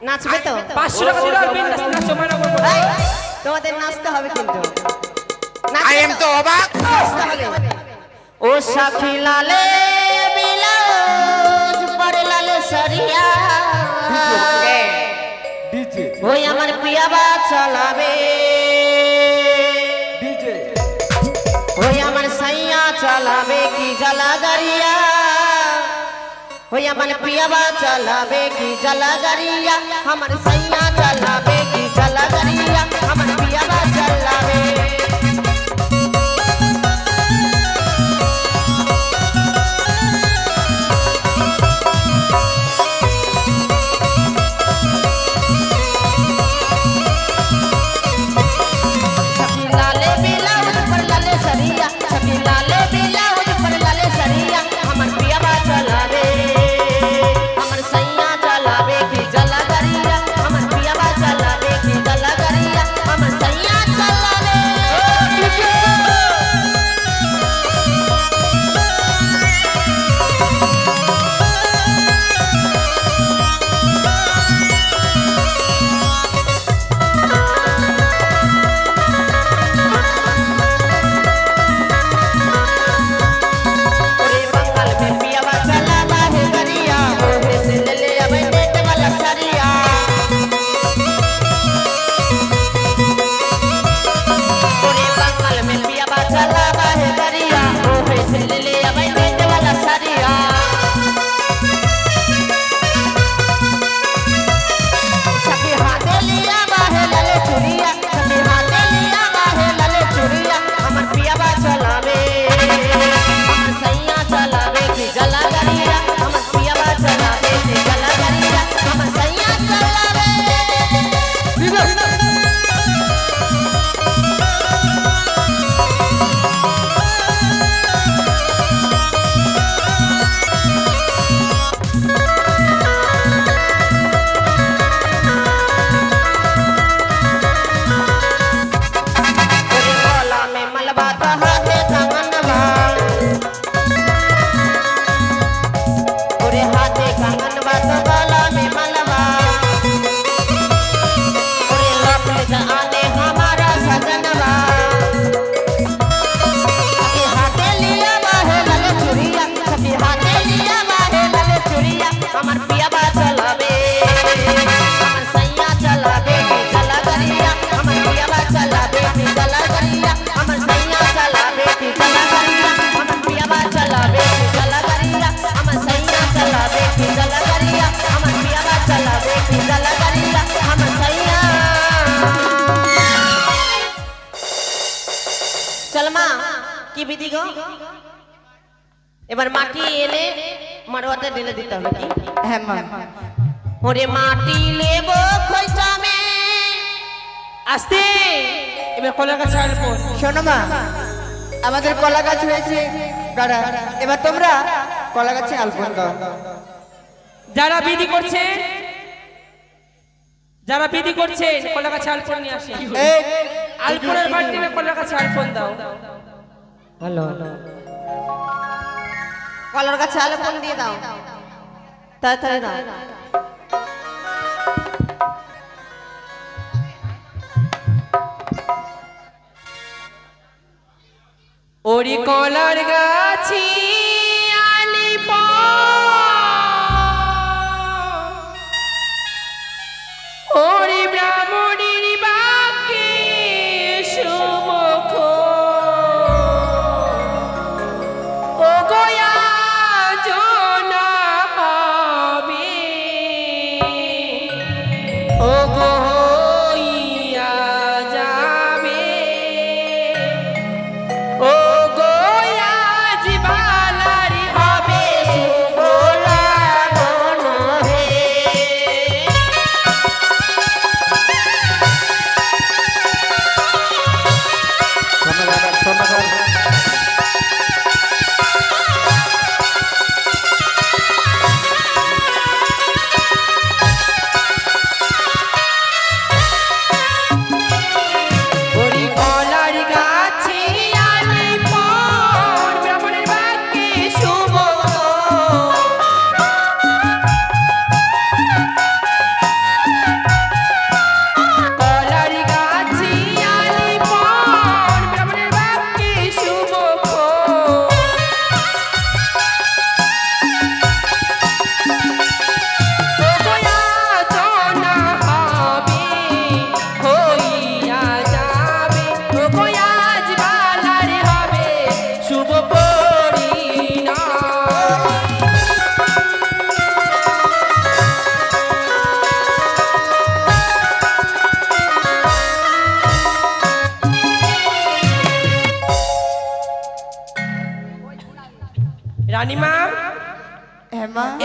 নাচবে তো। পাঁচশো টাকা দিলে আর বিন্দাস নাচো মানা করব তোমাদের নাচতে হবে কিন্তু। আই এম তো অবাক। ও সাথী লালে বিলাস পরে লালে সরিয়া। হ্যাঁ। ওই আমার পিয়াবা চলাবে। हो मन पियावा चलावे की जला गरिया हमर सैया মারোয়াতে ঢেলে দিতে হবে কি? হ্যাঁ ওরে মাটি লেব খৈচামে আস্তে এবার কলা গাছ শোনো মা আমাদের কলা গাছ হয়েছে। এবার তোমরা কলা গাছে দাও। যারা বিধি করছে যারা বিধি করছে কলা গাছে আলপন নিয়ে আসে। আলপনের বাড়ি কলা গাছে আলপন দাও। হ্যালো হ্যালো কলার গাছে আলো ফোন দিয়ে দাও। তাড়াতাড়ি দাও। ওরি কলার গাছি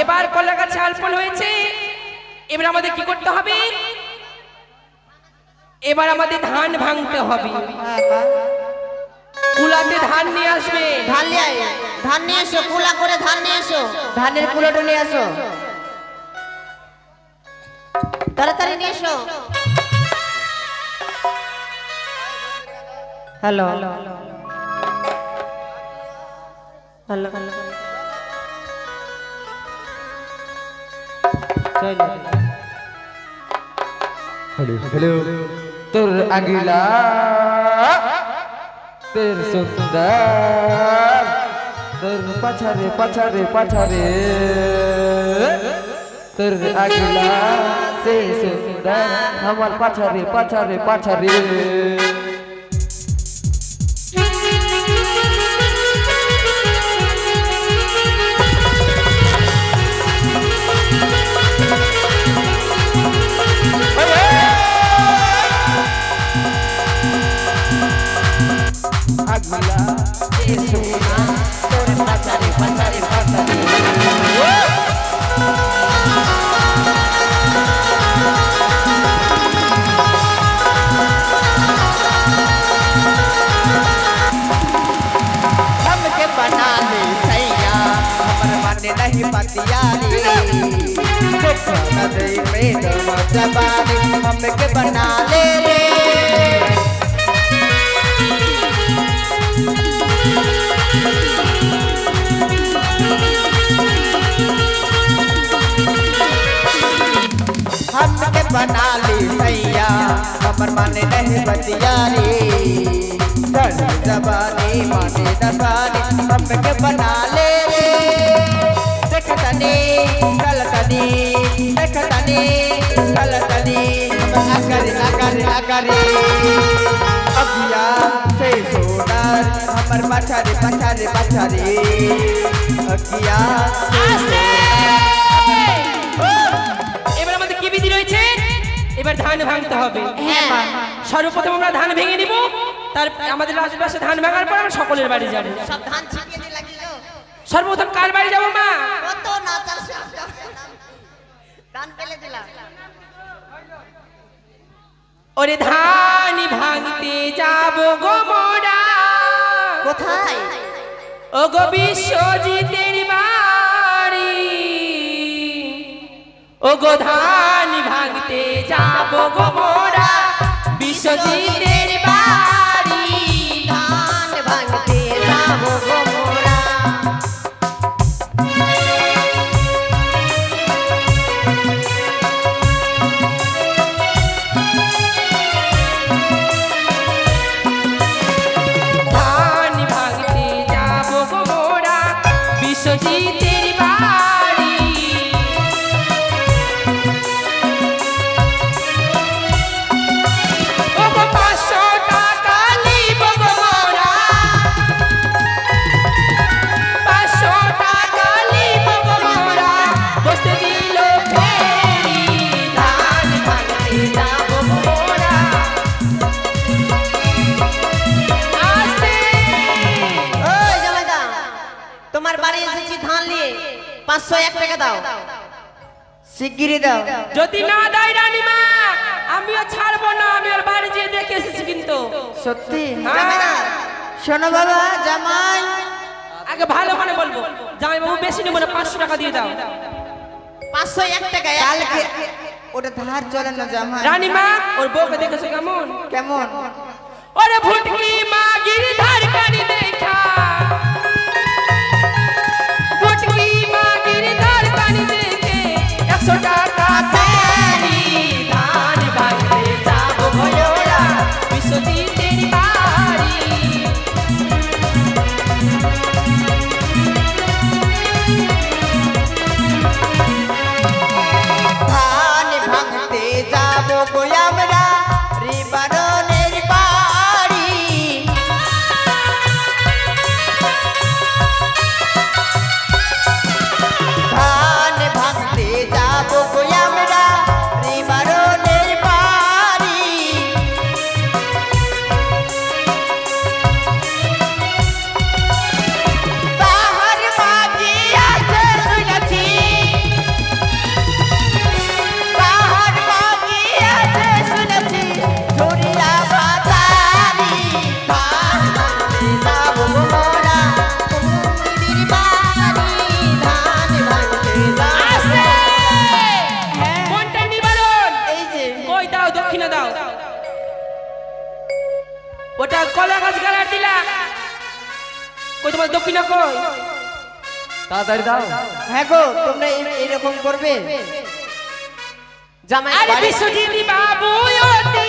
এবার কলা গাছে আলপন হয়েছে। এবার আমাদের কি করতে হবে? এবার আমাদের ধান ভাঙতে হবে। কুলাতে ধান নিয়ে আসবে। ধান নিয়ে। ধান নিয়ে এসো কুলা করে ধান নিয়ে এসো। ধানের কুলোটা নিয়ে আসো। তাড়াতাড়ি নিয়ে এসো। Hello hello. Hello. Hello. Hello hello. तुर अगिला तेर सुंदर तुर पछारे पछारे पछारे। तुर अगिला से सुंदर हमार पछारे पछारे पछारे। बतिया रे जबानी माने दबानी सबके बना ले। रे देख तनी कल तनी देख तनी कल तनी। अगर अगर अगर अबिया से सोनार हमर पछारे पछारे पछारे अकिया से सोनार। এবার ধান ভাঙতে হবে। হ্যাঁ। সর্বপ্রথম আমরা ধান ভেঙে নিব তার আমাদের আশেপাশে ধান ভাঙার পর আমরা সকলের বাড়ি যাব। সব ধান সর্বপ্রথম কার বাড়ি যাব মা? কত ধান ফেলে দিলাম। ওরে ধান ভাঙতে যাব গো মোরা। কোথায়? ও গো বিশ্বজিতের বাড়ি। ও গো ধান ভাঙতে যাব গো মোরা পাঁচশো এক টাকা দাও। শিগগিরি দাও। যদি না দেয় রানীমা আমিও ছাড়বো না আমি ওর বাড়ি যেয়ে দেখে এসেছি কিন্তু। সত্যি? হ্যাঁ। শোনো বাবা জামাই। আগে ভালো মানে বলব। জামাই বাবু বেশি নেব না পাঁচশো টাকা দিয়ে দাও। পাঁচশো এক টাকা। কালকে ওটা ধার চলে না জামাই। রানীমা ওর বউকে দেখেছ কেমন? কেমন? ওরে ভুটকি মা গিরিধার কানি দেখা। একশো টাকা তাড়াতাড়ি দাও। হ্যাঁ গো তোমরা এরকম করবে। জামাই আরে বাবু অতি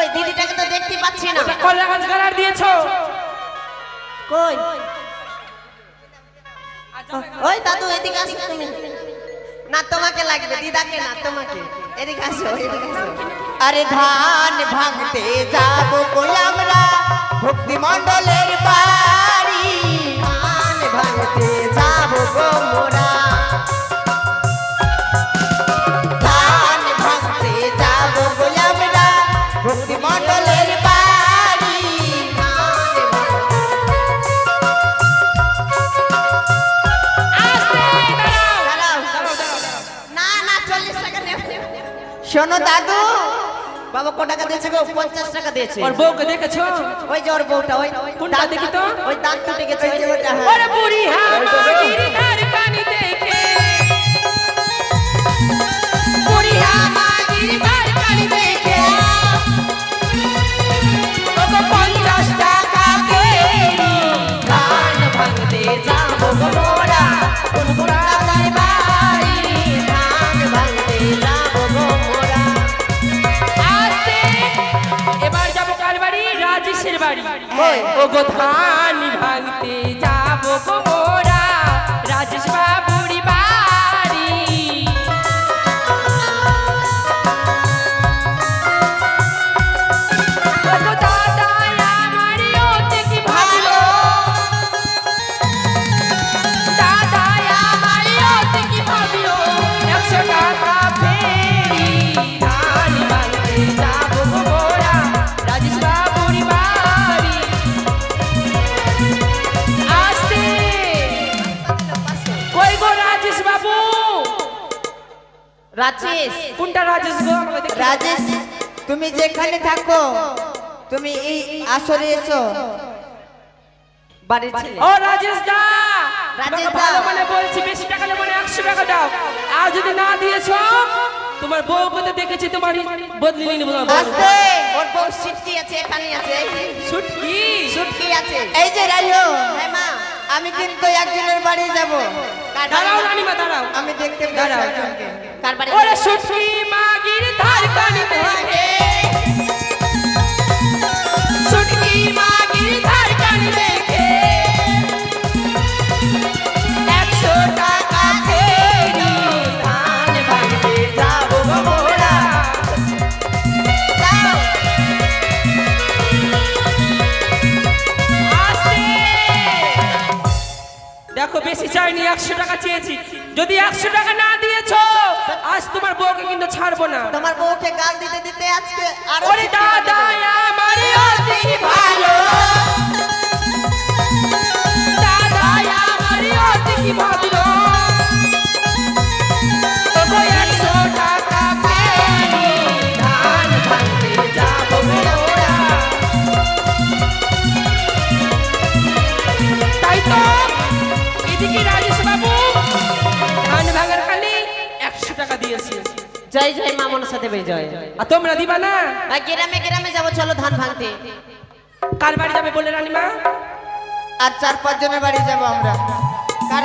কই? দিদিটাকে তো দেখতে পাচ্ছি না। দিয়েছ। কই? ওই দাদু এদিকে আসো তুমি। না তোমাকে লাগবে দিদাকে না তোমাকে। এদিকে আসো এদিকে আসো। আরে ধান ভাঙতে যাব কই আমরা? ভক্তি মণ্ডলের বাড়ি। ধান ভাঙতে যাব গো মোরা দাদু। বাবা কত টাকা দিয়েছে গো? পঞ্চাশ টাকা দিয়েছে। ওর বউকে দেখেছ? ওই যে ওর বউটা ওই কোনটা দেখি তো? ওই দাঁত টুটে গেছে ওই ওটা, হ্যাঁ। ওরে বুড়ি হামাগির ও গো ধান ভাঙতে যাব গো মোরা রাজেশ তুমি যেখানে থাকো তুমি এই আসরে এসো। বাড়ির ছেলে। ও রাজেশ দা রাজেশ দা। ভালো মানে বলছি বেশি টাকা নেব না একশো টাকা দাও। আর যদি না দিয়েছ তোমার বউকে তো দেখেছি তোমার বদলি নিয়ে নেব তোমার বউ। আসতে। ওর বউ সিটকি আছে এখানে আছে। ছুটকি সুটকি আছে। এই যে রাইও হ্যাঁ মা আমি কিন্তু একজনের বাড়ি যাব। দাঁড়াও? রানীমা দাঁড়াও। আমি দেখতে দাঁড়াও। একজনকে। কার বাড়ি? ওরে ছুটকি মাগির ধার কানি দেখে বেশি চাইনি একশো টাকা চেয়েছি। যদি একশো টাকা না আজ তোমার বউকে কিন্তু ছাড়বো না। তোমার বউকে গাল দিতে দিতে আজকে আর ওরে দাদা আমারে অতি ভালো। দাদা আমারে অতি ভালো। জয় জয় মা মনসা দেবে জয় আর তোমরা দিবা না? আর গ্রামে গ্রামে যাব চলো ধান ভাঙতে। কার বাড়ি যাবে বলে রানীমা? আর চার পাঁচ জনের বাড়ি যাব আমরা। কার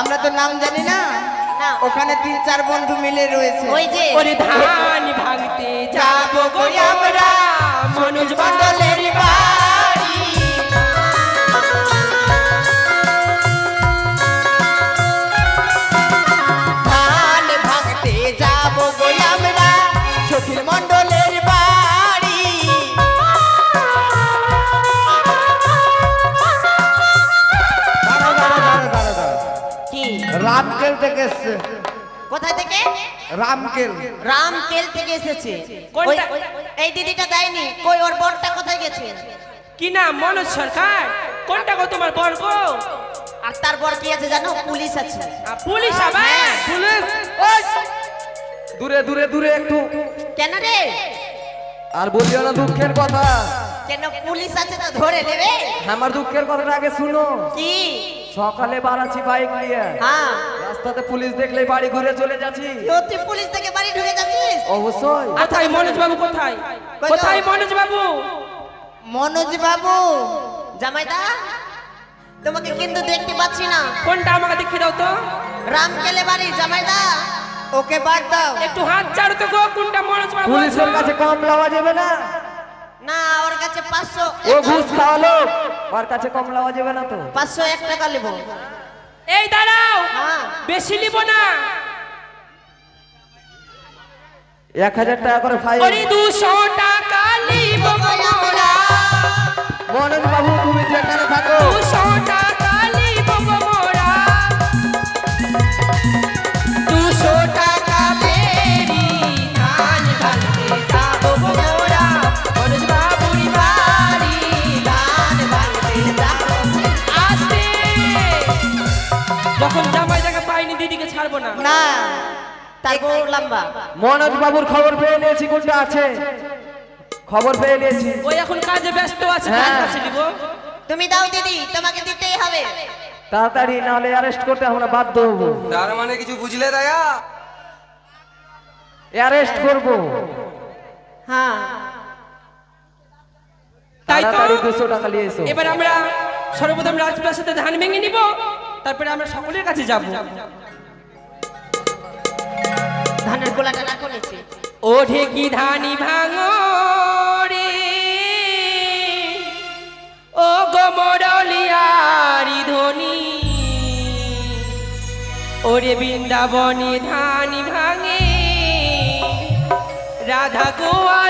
আমরা তো নাম জানি না। না। ওখানে তিন চার বন্ধু মিলে রয়েছে। ওই যে। ওরে ধান ভাঙতে যাব গো আমরা। মনোজ মণ্ডলের বাড়ি রামকেল থেকে এসছে। কোথায় থেকে? রামকেল। রামকেল থেকে এসেছে। কোনটা? এই দিদিটা দেয়নি। কই ওর বরটা কোথায় গেছে? কি নাম? মনোজ সরকার? কোনটা গো তোমার বর গো? আর তারপর কি আছে জানো? পুলিশ আছে। পুলিশ আবার? পুলিশ? ওই! দূরে দূরে দূরে একটু। কেন রে? আর বলিও না দুঃখের কথা। কেন পুলিশ আছে তো ধরে নেবে? আমার দুঃখের কথাটা আগে শুনো। কি? সকালে বাড়াচ্ছি বাইক নিয়ে। হ্যাঁ। রাস্তাতে পুলিশ দেখলে বাড়ি ঘুরে চলে যাচ্ছি। তুই পুলিশ থেকে বাড়ি ঢুকে যাচ্ছিস? অবশ্যই। কোথায় মনোজ বাবু কোথায়? কোথায় মনোজ বাবু মনোজ বাবু জামাইদা তোমাকে কিন্তু দেখতে পাচ্ছি না। কোনটা আমাকে দেখিয়ে দাও তো? রামকেলে বাড়ি জামাইদা ওকে বাদ দাও। একটু হাত চাড়ো তো গো কোনটা মনোজ বাবু পুলিশের কাছে কম লওয়া যাবে না। না ওর কাছে পাঁচশো ও ঘুষ খাওয়ালো? ওর কাছে কম লওয়া যাবে না তো? টাকা নেব। এই দাঁড়াও হ্যাঁ। বেশি নিব না। এক হাজার টাকা করে ফাইন ওরে 200 টাকা নিব গো মোরা মনোজ বাবু তুমি যেখানে থাকো। 200 টাকা যখন জামাই জায়গা পাইনি দিদিকে ছাড়বো না। না তারপর লম্বা। মনোজ বাবুর খবর পেয়ে নিয়েছি কোনটা আছে। খবর পেয়ে নিয়েছি। ওই এখন কাজে ব্যস্ত আছে হ্যাঁ। কাছে তুমি দাও দিদি তোমাকে দিতেই হবে। তাড়াতাড়ি নাহলে অ্যারেস্ট করতে আমরা বাধ্য হব। তার মানে কিছু বুঝলে দায়া? অ্যারেস্ট করব। হ্যাঁ। তাই তো। তাড়াতাড়ি দুশো টাকা নিয়ে এসো। এবার আমরা সর্বপ্রথম রাজপ্রাসাদে ধান ভেঙে নিব। তারপরে আমরা সকলের কাছে যাব। ধানের গোলাটা না করেছি? ওঠে কি ধানি ভাঙো রে ও গো মোরলিয়ারি ধনি ওরে বৃন্দাবনে ধানি ভাঙে রাধা গোয়ালিনী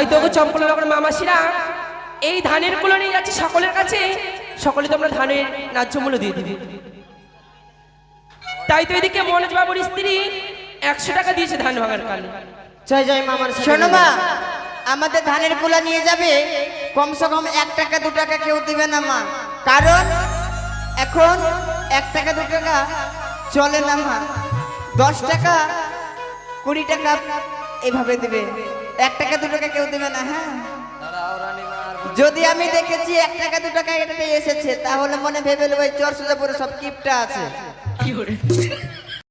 আমাদের ধান- তাই তো চম্পল নগর মামাসিরা এই ধানেরগুলো নিয়ে যাচ্ছে সকলের কাছে। সকলে তোমরা ধানের ন্যায্য মূল্য দিয়ে দিবে। তাই তো এদিকে মনোজ বাবুর স্ত্রী একশো টাকা দিয়েছে ধান ভাঙার কালে। জয় জয় মামার শোনো মা আমাদের ধানের কুলা নিয়ে যাবে কমসে কম এক টাকা দু টাকা কেউ দিবে দিবে না মা। কারণ এখন এক টাকা দু টাকা চলে না মা। দশ টাকা কুড়ি টাকা এভাবে দিবে। এক টাকা দু টাকা কেউ দেবে না হ্যাঁ? যদি আমি দেখেছি এক টাকা দু টাকা এটাতে এসেছে তাহলে মনে ভেবে নেব এই চর সুজাপুরে সব কিপটা আছে।